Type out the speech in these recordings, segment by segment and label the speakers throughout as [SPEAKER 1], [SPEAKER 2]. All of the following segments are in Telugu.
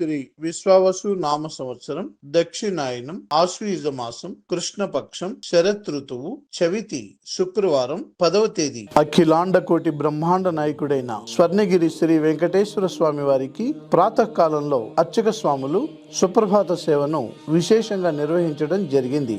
[SPEAKER 1] శ్రీ విశ్వావసు నామ సంవత్సరం దక్షిణాయనం ఆశ్వీజ మాసం కృష్ణపక్షం శరత్ ఋతువు చవితి శుక్రవారం పదవ తేదీ. అఖిలాండ కోటి బ్రహ్మాండ నాయకుడైన స్వర్ణగిరి శ్రీ వెంకటేశ్వర స్వామి వారికి ప్రాతకాలంలో అర్చక స్వాములు సుప్రభాత సేవను విశేషంగా నిర్వహించడం జరిగింది.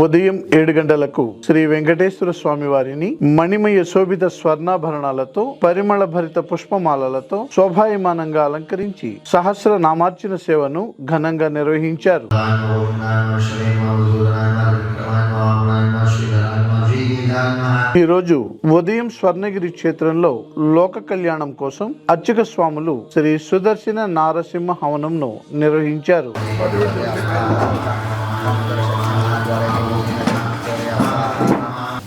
[SPEAKER 1] ఉదయం ఏడు గంటలకు శ్రీ వెంకటేశ్వర స్వామి వారిని మణిమయ శోభిత స్వర్ణాభరణాలతో పరిమళ భరిత పుష్పమాలలతో శోభాయమానంగా అలంకరించి సహస్ర నామార్చన సేవను ఘనంగా నిర్వహించారు. ఈరోజు ఉదయం స్వర్ణగిరి క్షేత్రంలో లోక కళ్యాణం కోసం అర్చక స్వాములు శ్రీ సుదర్శన నారసింహ హవనంను నిర్వహించారు. agora é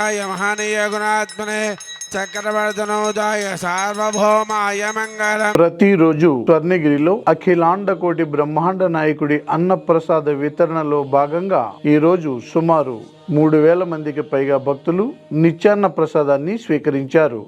[SPEAKER 2] అయ ద్రవం మహానీయ గుణాత్మనే చక్రవర్ధనోదాయ సార్వభౌమాయ మంగళం.
[SPEAKER 1] ప్రతిరోజు స్వర్ణగిరిలో అఖిలాండ కోటి బ్రహ్మాండ నాయకుడి అన్నప్రసాద వితరణలో భాగంగా ఈ రోజు సుమారు మూడు వేల మందికి పైగా భక్తులు నిత్యాన్న ప్రసాదాన్ని స్వీకరించారు.